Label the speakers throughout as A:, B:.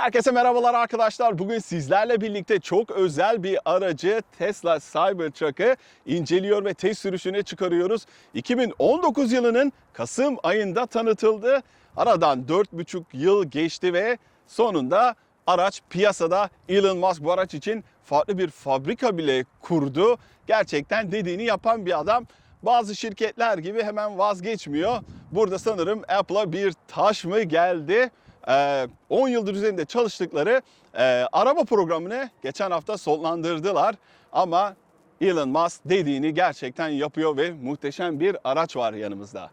A: Herkese merhabalar arkadaşlar. Bugün sizlerle birlikte çok özel bir aracı Tesla Cybertruck'ı inceliyor ve test sürüşüne çıkarıyoruz. 2019 yılının Kasım ayında tanıtıldı. Aradan 4,5 yıl geçti ve sonunda araç piyasada. Elon Musk bu araç için farklı bir fabrika bile kurdu. Gerçekten dediğini yapan bir adam. Bazı şirketler gibi hemen vazgeçmiyor. Burada sanırım Apple'a bir taş mı geldi? Ee, 10 yıldır üzerinde çalıştıkları e, araba programını geçen hafta sonlandırdılar. Ama Elon Musk dediğini gerçekten yapıyor ve muhteşem bir araç var yanımızda.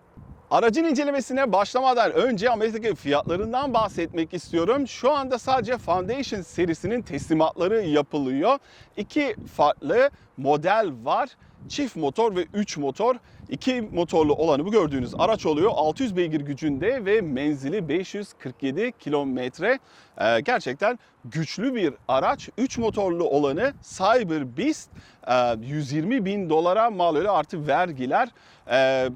A: Aracın incelemesine başlamadan önce Amerika'daki fiyatlarından bahsetmek istiyorum. Şu anda sadece Foundation serisinin teslimatları yapılıyor. İki farklı model var. Çift motor ve 3 motor. İki motorlu olanı bu gördüğünüz araç oluyor. 600 beygir gücünde ve menzili 547 kilometre. Ee, gerçekten güçlü bir araç. 3 motorlu olanı Cyber Beast e, 120 bin dolara mal oluyor artı vergiler. Ee,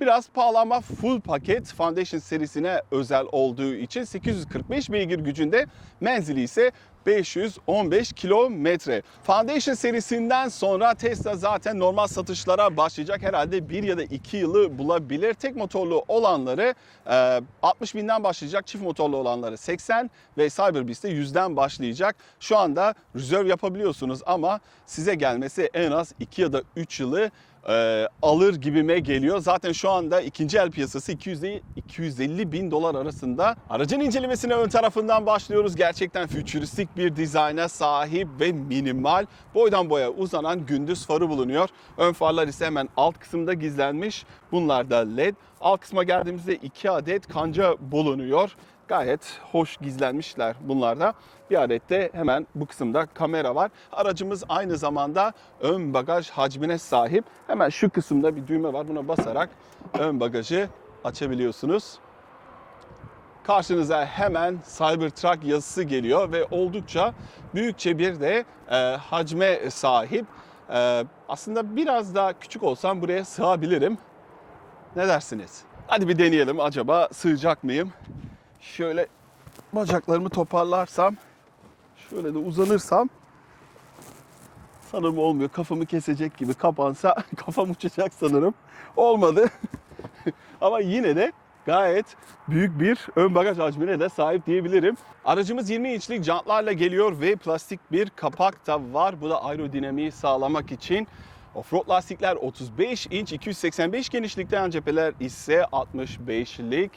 A: Biraz pahalı ama full paket Foundation serisine özel olduğu için 845 beygir gücünde menzili ise 515 kilometre. Foundation serisinden sonra Tesla zaten normal satışlara başlayacak. Herhalde bir ya da iki yılı bulabilir. Tek motorlu olanları e, 60 binden başlayacak. Çift motorlu olanları 80 ve Cyberbeast'te 100'den başlayacak. Şu anda rezerv yapabiliyorsunuz ama size gelmesi en az 2 ya da 3 yılı e, alır gibime geliyor. Zaten şu anda ikinci el piyasası 200 250 bin dolar arasında. Aracın incelemesine ön tarafından başlıyoruz. Gerçekten fütüristik bir dizayna sahip ve minimal boydan boya uzanan gündüz farı bulunuyor. Ön farlar ise hemen alt kısımda gizlenmiş. Bunlar da led. Alt kısma geldiğimizde 2 adet kanca bulunuyor. Gayet hoş gizlenmişler bunlarda. Bir adet de hemen bu kısımda kamera var. Aracımız aynı zamanda ön bagaj hacmine sahip. Hemen şu kısımda bir düğme var. Buna basarak ön bagajı açabiliyorsunuz. Karşınıza hemen Cybertruck yazısı geliyor ve oldukça büyükçe bir de e, hacme sahip. E, aslında biraz daha küçük olsam buraya sığabilirim. Ne dersiniz? Hadi bir deneyelim acaba sığacak mıyım? Şöyle bacaklarımı toparlarsam, şöyle de uzanırsam sanırım olmuyor. Kafamı kesecek gibi kapansa kafam uçacak sanırım. Olmadı. Ama yine de gayet büyük bir ön bagaj hacmine de sahip diyebilirim. Aracımız 20 inçlik jantlarla geliyor ve plastik bir kapak da var. Bu da aerodinamiği sağlamak için. Offroad lastikler 35 inç 285 genişlikte yan cepheler ise 65'lik.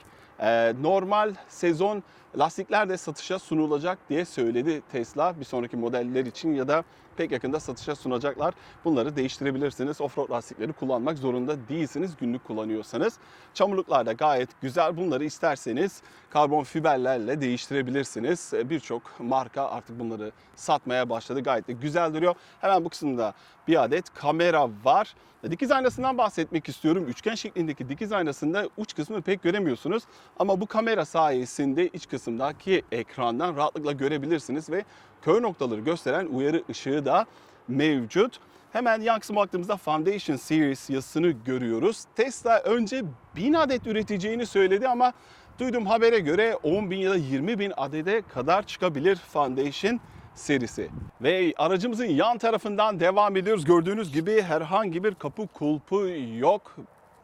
A: Normal sezon lastikler de satışa sunulacak diye söyledi Tesla bir sonraki modeller için ya da pek yakında satışa sunacaklar. Bunları değiştirebilirsiniz. Offroad lastikleri kullanmak zorunda değilsiniz günlük kullanıyorsanız. Çamurluklar da gayet güzel. Bunları isterseniz karbon fiberlerle değiştirebilirsiniz. Ee, Birçok marka artık bunları satmaya başladı. Gayet de güzel duruyor. Hemen bu kısımda bir adet kamera var. Dikiz aynasından bahsetmek istiyorum. Üçgen şeklindeki dikiz aynasında uç kısmını pek göremiyorsunuz. Ama bu kamera sayesinde iç kısımdaki ekrandan rahatlıkla görebilirsiniz ve kör noktaları gösteren uyarı ışığı da mevcut. Hemen yan kısma baktığımızda Foundation Series yazısını görüyoruz. Tesla önce 1000 adet üreteceğini söyledi ama duyduğum habere göre 10 bin ya da 20 bin adede kadar çıkabilir Foundation serisi. Ve aracımızın yan tarafından devam ediyoruz. Gördüğünüz gibi herhangi bir kapı kulpu yok.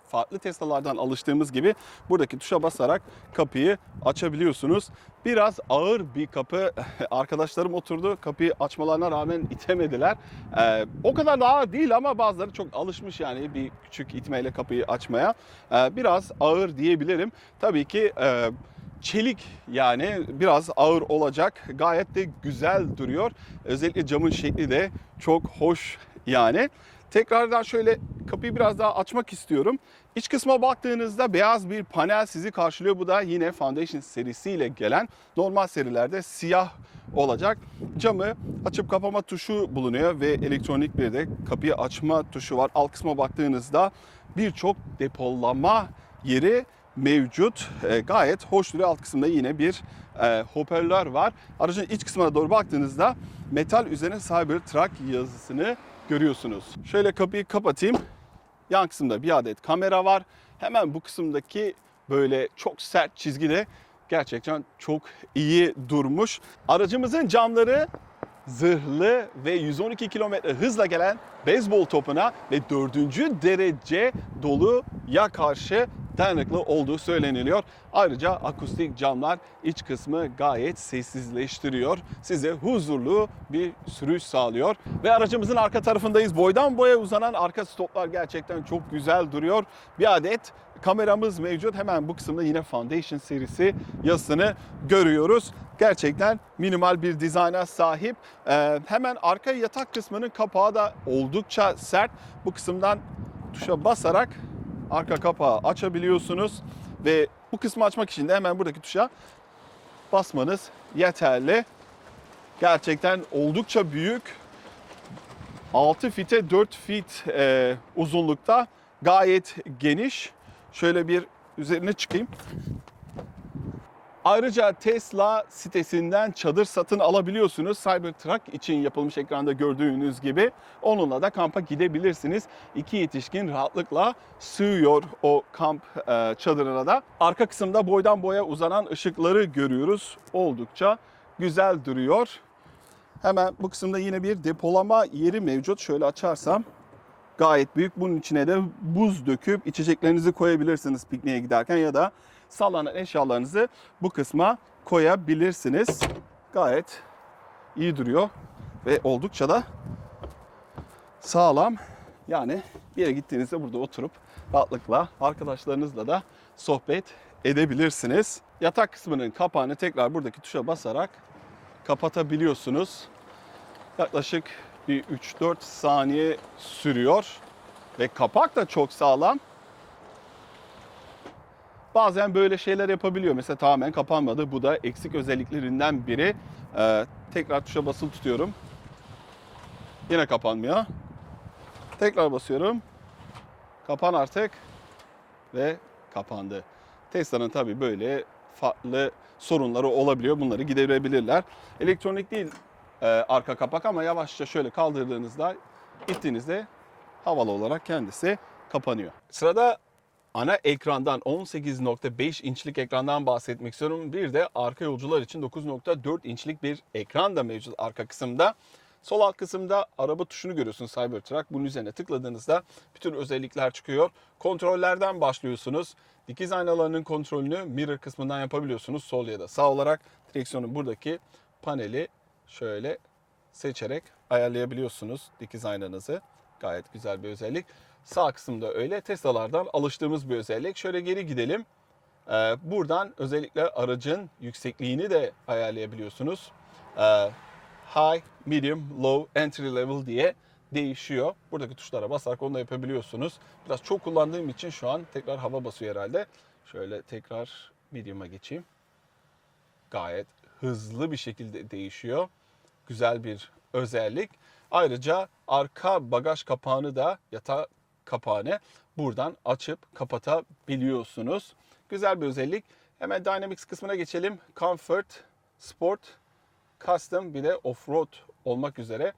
A: Farklı Tesla'lardan alıştığımız gibi buradaki tuşa basarak kapıyı açabiliyorsunuz. Biraz ağır bir kapı. Arkadaşlarım oturdu. Kapıyı açmalarına rağmen itemediler. Ee, o kadar da ağır değil ama bazıları çok alışmış yani bir küçük itmeyle kapıyı açmaya. Ee, biraz ağır diyebilirim. Tabii ki e, çelik yani biraz ağır olacak. Gayet de güzel duruyor. Özellikle camın şekli de çok hoş yani. Tekrardan şöyle kapıyı biraz daha açmak istiyorum. İç kısma baktığınızda beyaz bir panel sizi karşılıyor. Bu da yine Foundation serisiyle gelen normal serilerde siyah olacak. Camı açıp kapama tuşu bulunuyor ve elektronik bir de kapıyı açma tuşu var. Alt kısma baktığınızda birçok depolama yeri mevcut. E, gayet hoş duruyor. Alt kısımda yine bir e, hoparlör var. Aracın iç kısmına doğru baktığınızda metal üzerine Cybertruck yazısını görüyorsunuz. Şöyle kapıyı kapatayım. Yan kısımda bir adet kamera var. Hemen bu kısımdaki böyle çok sert çizgide gerçekten çok iyi durmuş. Aracımızın camları zırhlı ve 112 kilometre hızla gelen beyzbol topuna ve 4. derece doluya karşı dayanıklı olduğu söyleniliyor. Ayrıca akustik camlar iç kısmı gayet sessizleştiriyor. Size huzurlu bir sürüş sağlıyor. Ve aracımızın arka tarafındayız. Boydan boya uzanan arka stoplar gerçekten çok güzel duruyor. Bir adet kameramız mevcut. Hemen bu kısımda yine Foundation serisi yazısını görüyoruz. Gerçekten minimal bir dizayna sahip. Ee, hemen arka yatak kısmının kapağı da oldukça sert. Bu kısımdan tuşa basarak arka kapağı açabiliyorsunuz ve bu kısmı açmak için de hemen buradaki tuşa basmanız yeterli. Gerçekten oldukça büyük. 6 fite 4 fit e, uzunlukta gayet geniş. Şöyle bir üzerine çıkayım. Ayrıca Tesla sitesinden çadır satın alabiliyorsunuz. Cybertruck için yapılmış ekranda gördüğünüz gibi. Onunla da kampa gidebilirsiniz. İki yetişkin rahatlıkla sığıyor o kamp e, çadırına da. Arka kısımda boydan boya uzanan ışıkları görüyoruz. Oldukça güzel duruyor. Hemen bu kısımda yine bir depolama yeri mevcut. Şöyle açarsam gayet büyük. Bunun içine de buz döküp içeceklerinizi koyabilirsiniz pikniğe giderken ya da sallanan eşyalarınızı bu kısma koyabilirsiniz. Gayet iyi duruyor ve oldukça da sağlam. Yani bir yere gittiğinizde burada oturup rahatlıkla arkadaşlarınızla da sohbet edebilirsiniz. Yatak kısmının kapağını tekrar buradaki tuşa basarak kapatabiliyorsunuz. Yaklaşık bir 3-4 saniye sürüyor ve kapak da çok sağlam. Bazen böyle şeyler yapabiliyor. Mesela tamamen kapanmadı. Bu da eksik özelliklerinden biri. Ee, tekrar tuşa basılı tutuyorum. Yine kapanmıyor. Tekrar basıyorum. Kapan artık. Ve kapandı. Tesla'nın tabii böyle farklı sorunları olabiliyor. Bunları giderebilirler. Elektronik değil e, arka kapak ama yavaşça şöyle kaldırdığınızda ittiğinizde havalı olarak kendisi kapanıyor. Sırada ana ekrandan 18.5 inçlik ekrandan bahsetmek istiyorum. Bir de arka yolcular için 9.4 inçlik bir ekran da mevcut arka kısımda. Sol alt kısımda araba tuşunu görüyorsunuz Cybertruck. Bunun üzerine tıkladığınızda bütün özellikler çıkıyor. Kontrollerden başlıyorsunuz. Dikiz aynalarının kontrolünü mirror kısmından yapabiliyorsunuz. Sol ya da sağ olarak direksiyonun buradaki paneli şöyle seçerek ayarlayabiliyorsunuz dikiz aynanızı. Gayet güzel bir özellik. Sağ kısımda öyle. Tesla'lardan alıştığımız bir özellik. Şöyle geri gidelim. Ee, buradan özellikle aracın yüksekliğini de ayarlayabiliyorsunuz. Ee, high, medium, low, entry level diye değişiyor. Buradaki tuşlara basarak onu da yapabiliyorsunuz. Biraz çok kullandığım için şu an tekrar hava basıyor herhalde. Şöyle tekrar medium'a geçeyim. Gayet hızlı bir şekilde değişiyor. Güzel bir özellik. Ayrıca arka bagaj kapağını da yatağı kapağını buradan açıp kapatabiliyorsunuz. Güzel bir özellik. Hemen Dynamics kısmına geçelim. Comfort, Sport, Custom bir de Offroad olmak üzere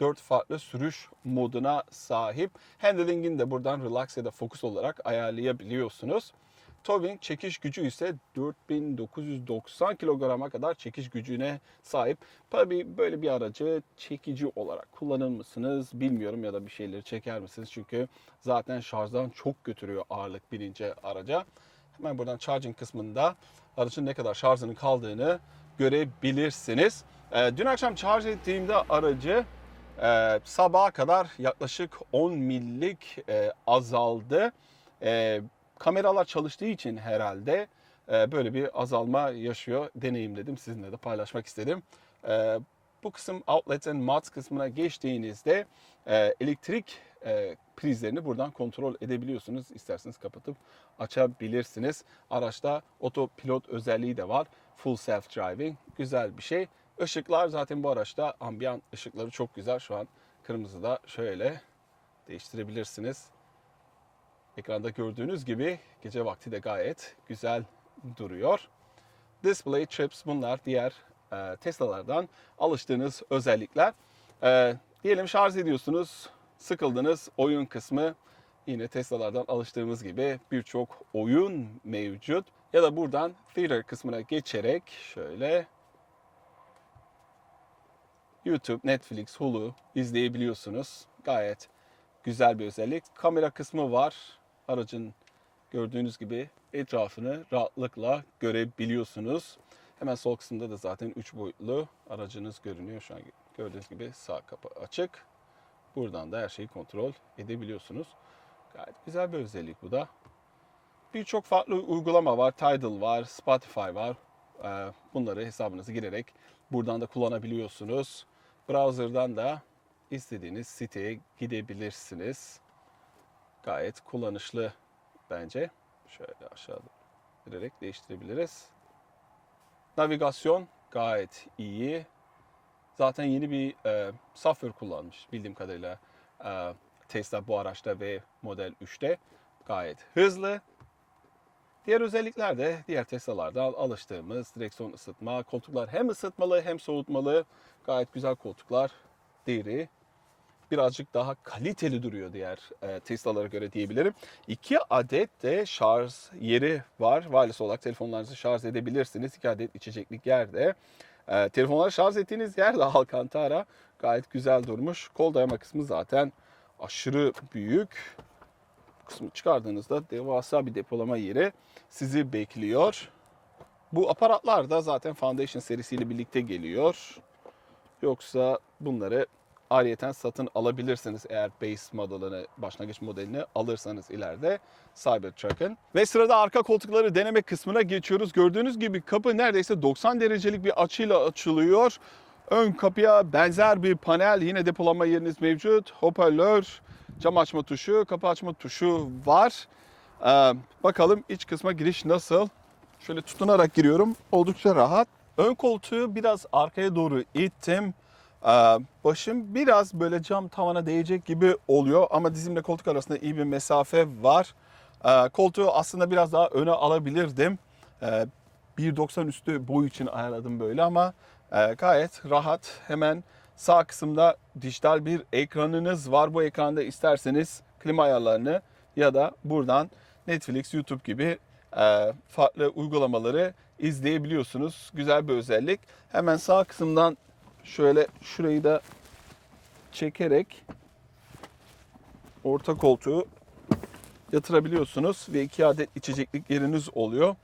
A: 4 farklı sürüş moduna sahip. Handling'ini de buradan relax ya da focus olarak ayarlayabiliyorsunuz. Towing çekiş gücü ise 4990 kilograma kadar çekiş gücüne sahip. Tabii böyle bir aracı çekici olarak kullanır mısınız bilmiyorum ya da bir şeyleri çeker misiniz? Çünkü zaten şarjdan çok götürüyor ağırlık binince araca. Hemen buradan charging kısmında aracın ne kadar şarjının kaldığını görebilirsiniz. Ee, dün akşam şarj ettiğimde aracı e, sabaha kadar yaklaşık 10 millik e, azaldı. E, kameralar çalıştığı için herhalde e, böyle bir azalma yaşıyor. Deneyimledim. Sizinle de paylaşmak istedim. E, bu kısım outlet and mods kısmına geçtiğinizde e, elektrik prizlerini buradan kontrol edebiliyorsunuz. İsterseniz kapatıp açabilirsiniz. Araçta otopilot özelliği de var. Full self driving. Güzel bir şey. Işıklar zaten bu araçta ambiyant ışıkları çok güzel. Şu an kırmızıda şöyle değiştirebilirsiniz. Ekranda gördüğünüz gibi gece vakti de gayet güzel duruyor. Display trips bunlar diğer e, Tesla'lardan alıştığınız özellikler. E, diyelim şarj ediyorsunuz, sıkıldınız oyun kısmı yine Tesla'lardan alıştığımız gibi birçok oyun mevcut. Ya da buradan Theater kısmına geçerek şöyle YouTube, Netflix, Hulu izleyebiliyorsunuz. Gayet güzel bir özellik. Kamera kısmı var. Aracın gördüğünüz gibi etrafını rahatlıkla görebiliyorsunuz. Hemen sol kısımda da zaten 3 boyutlu aracınız görünüyor. Şu an gördüğünüz gibi sağ kapı açık. Buradan da her şeyi kontrol edebiliyorsunuz. Gayet güzel bir özellik bu da. Birçok farklı uygulama var. Tidal var, Spotify var. Ee, Bunları hesabınızı girerek buradan da kullanabiliyorsunuz. Browser'dan da istediğiniz siteye gidebilirsiniz. Gayet kullanışlı bence. Şöyle aşağıda girerek değiştirebiliriz. Navigasyon gayet iyi. Zaten yeni bir e, software kullanmış bildiğim kadarıyla e, Tesla bu araçta ve Model 3'te. Gayet hızlı. Diğer özellikler de diğer Tesla'larda alıştığımız direksiyon ısıtma. Koltuklar hem ısıtmalı hem soğutmalı. Gayet güzel koltuklar. Değeri birazcık daha kaliteli duruyor diğer e, Tesla'lara göre diyebilirim. İki adet de şarj yeri var. Wireless olarak telefonlarınızı şarj edebilirsiniz. İki adet içeceklik yerde. E, telefonları şarj ettiğiniz yer de Alcantara. Gayet güzel durmuş. Kol dayama kısmı zaten aşırı büyük. Bu kısmı çıkardığınızda devasa bir depolama yeri sizi bekliyor. Bu aparatlar da zaten Foundation serisiyle birlikte geliyor. Yoksa bunları ayrıyeten satın alabilirsiniz eğer base modelini, başlangıç modelini alırsanız ileride Cybertruck'ın. Ve sırada arka koltukları deneme kısmına geçiyoruz. Gördüğünüz gibi kapı neredeyse 90 derecelik bir açıyla açılıyor. Ön kapıya benzer bir panel, yine depolama yeriniz mevcut. Hoparlör, cam açma tuşu, kapı açma tuşu var. Ee, bakalım iç kısma giriş nasıl? Şöyle tutunarak giriyorum. Oldukça rahat. Ön koltuğu biraz arkaya doğru ittim. Ee, başım biraz böyle cam tavana değecek gibi oluyor ama dizimle koltuk arasında iyi bir mesafe var. Ee, koltuğu aslında biraz daha öne alabilirdim. Ee, 1.90 üstü boy için ayarladım böyle ama e, gayet rahat. Hemen sağ kısımda dijital bir ekranınız var. Bu ekranda isterseniz klima ayarlarını ya da buradan Netflix, YouTube gibi e, farklı uygulamaları izleyebiliyorsunuz. Güzel bir özellik. Hemen sağ kısımdan şöyle şurayı da çekerek orta koltuğu yatırabiliyorsunuz ve iki adet içeceklik yeriniz oluyor.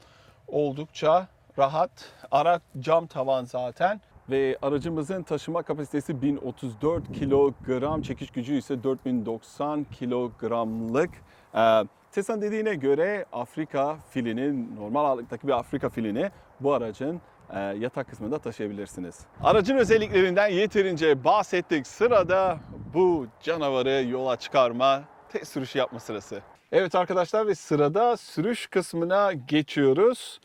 A: Oldukça rahat. Ara cam tavan zaten ve aracımızın taşıma kapasitesi 1034 kilogram, çekiş gücü ise 4090 kilogramlık. Ee, Tesla'nın dediğine göre Afrika filinin, normal ağırlıktaki bir Afrika filini bu aracın yatak kısmında taşıyabilirsiniz. Aracın özelliklerinden yeterince bahsettik. Sırada bu canavarı yola çıkarma, test sürüşü yapma sırası. Evet arkadaşlar ve sırada sürüş kısmına geçiyoruz.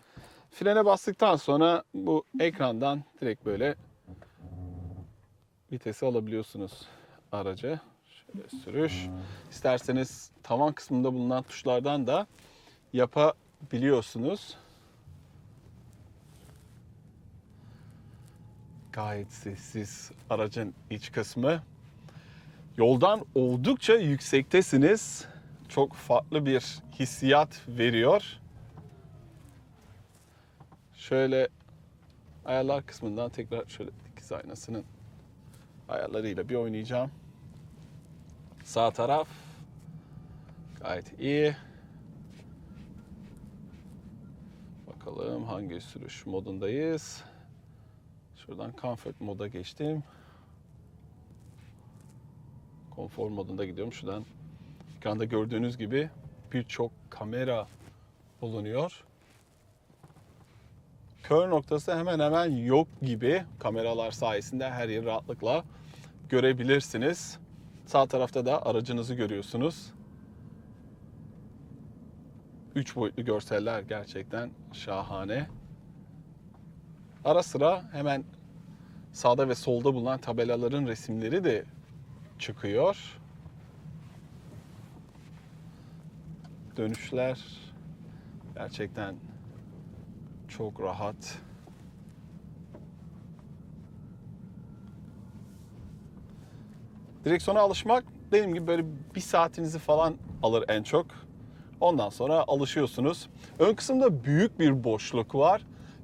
A: Frene bastıktan sonra bu ekrandan direkt böyle vitesi alabiliyorsunuz aracı. Şöyle sürüş. İsterseniz tavan kısmında bulunan tuşlardan da yapabiliyorsunuz. Gayet sessiz aracın iç kısmı. Yoldan oldukça yüksektesiniz. Çok farklı bir hissiyat veriyor. Şöyle ayarlar kısmından tekrar şöyle dikiz aynasının ayarlarıyla bir oynayacağım. Sağ taraf gayet iyi. Bakalım hangi sürüş modundayız. Şuradan comfort moda geçtim. Konfor modunda gidiyorum. Şuradan ekranda gördüğünüz gibi birçok kamera bulunuyor. Kör noktası hemen hemen yok gibi kameralar sayesinde her yeri rahatlıkla görebilirsiniz. Sağ tarafta da aracınızı görüyorsunuz. 3 boyutlu görseller gerçekten şahane. Ara sıra hemen sağda ve solda bulunan tabelaların resimleri de çıkıyor. Dönüşler gerçekten çok rahat. Direksiyona alışmak dediğim gibi böyle bir saatinizi falan alır en çok. Ondan sonra alışıyorsunuz. Ön kısımda büyük bir boşluk var.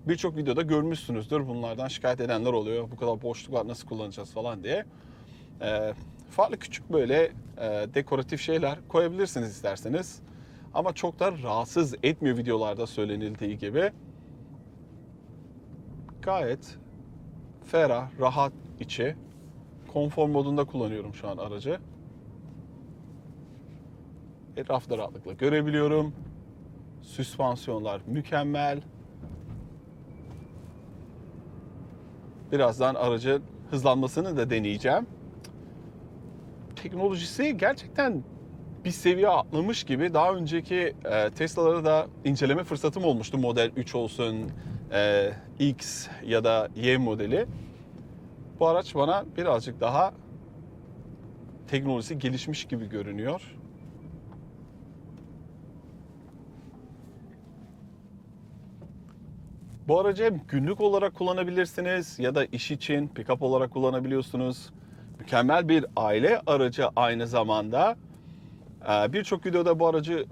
A: Birçok videoda görmüşsünüzdür. Bunlardan şikayet edenler oluyor. Bu kadar boşluk var nasıl kullanacağız falan diye. Ee, farklı küçük böyle e, dekoratif şeyler koyabilirsiniz isterseniz. Ama çok da rahatsız etmiyor videolarda söylenildiği gibi. Gayet ferah, rahat içi. Konfor modunda kullanıyorum şu an aracı. Etrafta rahatlıkla görebiliyorum. Süspansiyonlar mükemmel. Birazdan aracın hızlanmasını da deneyeceğim. Teknolojisi gerçekten bir seviye atlamış gibi. Daha önceki e, Tesla'ları da inceleme fırsatım olmuştu. Model 3 olsun, e, X ya da Y modeli. Bu araç bana birazcık daha teknolojisi gelişmiş gibi görünüyor. Bu aracı hem günlük olarak kullanabilirsiniz ya da iş için pick-up olarak kullanabiliyorsunuz. Mükemmel bir aile aracı aynı zamanda. Ee, Birçok videoda bu aracı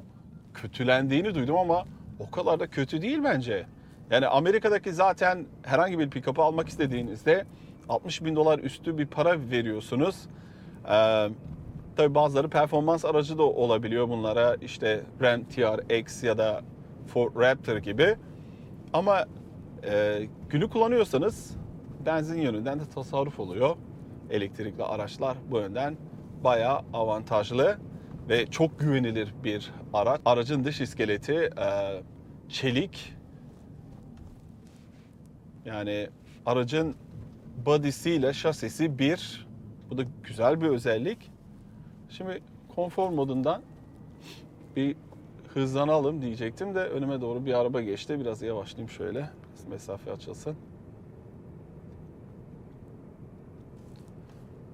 A: kötülendiğini duydum ama o kadar da kötü değil bence. Yani Amerika'daki zaten herhangi bir pick-up'ı almak istediğinizde 60 bin dolar üstü bir para veriyorsunuz. Ee, tabii bazıları performans aracı da olabiliyor bunlara. İşte Ram TRX ya da Ford Raptor gibi. Ama e, günü kullanıyorsanız benzin yönünden de tasarruf oluyor. Elektrikli araçlar bu yönden bayağı avantajlı ve çok güvenilir bir araç. Aracın dış iskeleti e, çelik. Yani aracın body'siyle şasisi bir. Bu da güzel bir özellik. Şimdi konfor modundan bir hızlanalım diyecektim de önüme doğru bir araba geçti. Biraz yavaşlayayım şöyle. Mesafe açılsın.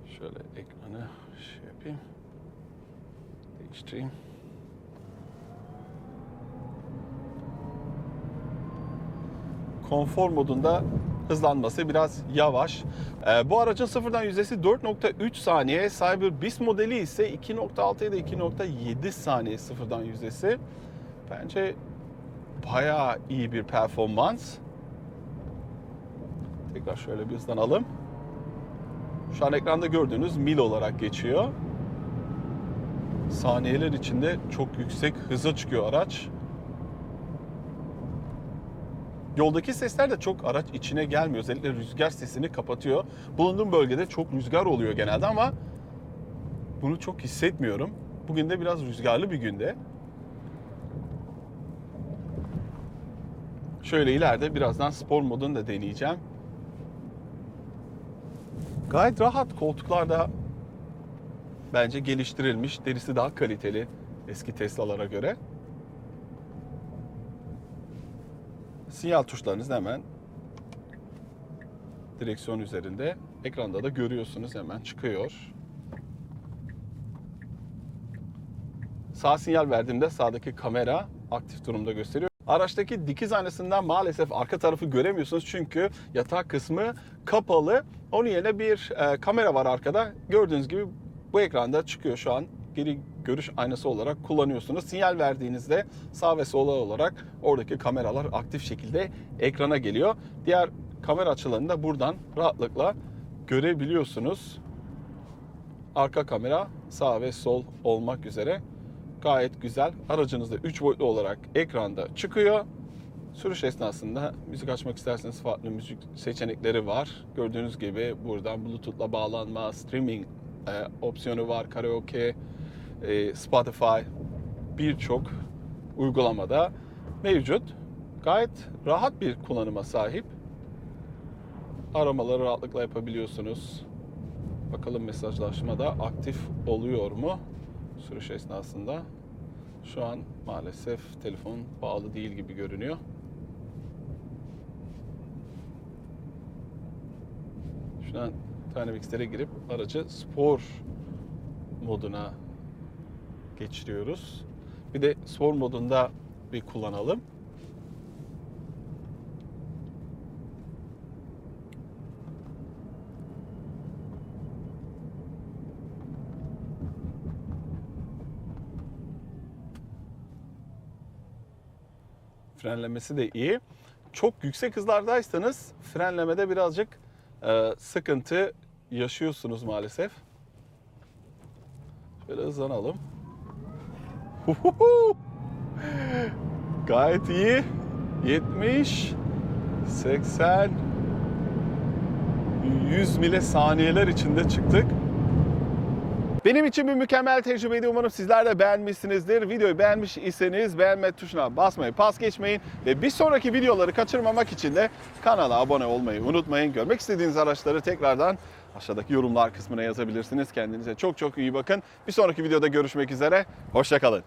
A: Şöyle ekranı şey yapayım. Değiştireyim. Konfor modunda hızlanması biraz yavaş. Ee, bu aracın sıfırdan yüzdesi 4.3 saniye. Cyber Beast modeli ise 2.6 ya da 2.7 saniye sıfırdan yüzdesi. Bence bayağı iyi bir performans. Tekrar şöyle bir hızlanalım. Şu an ekranda gördüğünüz mil olarak geçiyor. Saniyeler içinde çok yüksek hıza çıkıyor araç. Yoldaki sesler de çok araç içine gelmiyor. Özellikle rüzgar sesini kapatıyor. Bulunduğum bölgede çok rüzgar oluyor genelde ama bunu çok hissetmiyorum. Bugün de biraz rüzgarlı bir günde. Şöyle ileride birazdan spor modunu da deneyeceğim. Gayet rahat koltuklarda bence geliştirilmiş. Derisi daha kaliteli eski Tesla'lara göre. Sinyal tuşlarınız hemen direksiyon üzerinde. Ekranda da görüyorsunuz hemen çıkıyor. Sağ sinyal verdiğimde sağdaki kamera aktif durumda gösteriyor. Araçtaki dikiz aynasından maalesef arka tarafı göremiyorsunuz çünkü yatak kısmı kapalı. Onun yerine bir e, kamera var arkada. Gördüğünüz gibi bu ekranda çıkıyor şu an. Geri görüş aynası olarak kullanıyorsunuz. Sinyal verdiğinizde sağ ve sola olarak oradaki kameralar aktif şekilde ekrana geliyor. Diğer kamera açılarını da buradan rahatlıkla görebiliyorsunuz. Arka kamera sağ ve sol olmak üzere gayet güzel. Aracınızda 3 boyutlu olarak ekranda çıkıyor. Sürüş esnasında müzik açmak isterseniz farklı müzik seçenekleri var. Gördüğünüz gibi buradan Bluetooth'la bağlanma, streaming e, opsiyonu var, karaoke, e, Spotify birçok uygulamada mevcut. Gayet rahat bir kullanıma sahip. Aramaları rahatlıkla yapabiliyorsunuz. Bakalım mesajlaşma da aktif oluyor mu sürüş esnasında? Şu an maalesef telefon bağlı değil gibi görünüyor. Şuradan Dynamics'lere girip aracı spor moduna geçiriyoruz. Bir de spor modunda bir kullanalım. Frenlemesi de iyi. Çok yüksek hızlardaysanız frenlemede birazcık e, sıkıntı yaşıyorsunuz maalesef. Şöyle hızlanalım. Huhuhu! Gayet iyi. 70, 80, 100 mile saniyeler içinde çıktık. Benim için bir mükemmel tecrübeydi. Umarım sizler de beğenmişsinizdir. Videoyu beğenmiş iseniz beğenme tuşuna basmayı pas geçmeyin. Ve bir sonraki videoları kaçırmamak için de kanala abone olmayı unutmayın. Görmek istediğiniz araçları tekrardan aşağıdaki yorumlar kısmına yazabilirsiniz. Kendinize çok çok iyi bakın. Bir sonraki videoda görüşmek üzere. Hoşçakalın.